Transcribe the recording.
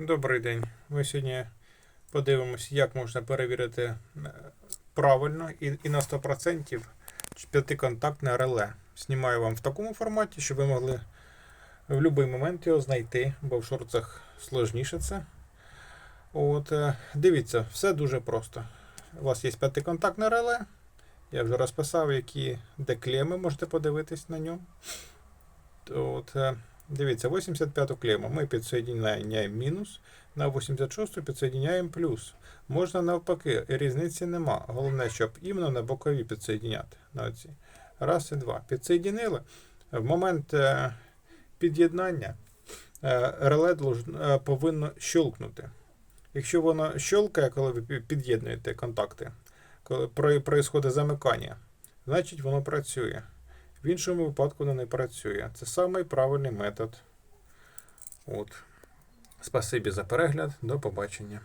Добрий день. Ми сьогодні подивимось, як можна перевірити е, правильно і, і на 100% п'ятиконтактне реле. Знімаю вам в такому форматі, щоб ви могли в будь-який момент його знайти, бо в шорцах сложніше це. От, е, дивіться, все дуже просто. У вас є п'ятиконтактне реле. Я вже розписав, які де клеми, можете подивитись на ньому. От, е, дивіться, 85 клему ми підсоєдняємо мінус, на 86 підсоєдняємо плюс. Можна навпаки, різниці нема. Головне, щоб іменно на бокові підсоєдняти. На оці. Раз і два. Підсоєдинили. В момент е, під'єднання е, реле е, повинно щелкнути. Якщо воно щелкає, коли ви під'єднуєте контакти, коли про- замикання, значить воно працює. В іншому випадку не працює. Це самий правильний метод. От. Спасибі за перегляд. До побачення.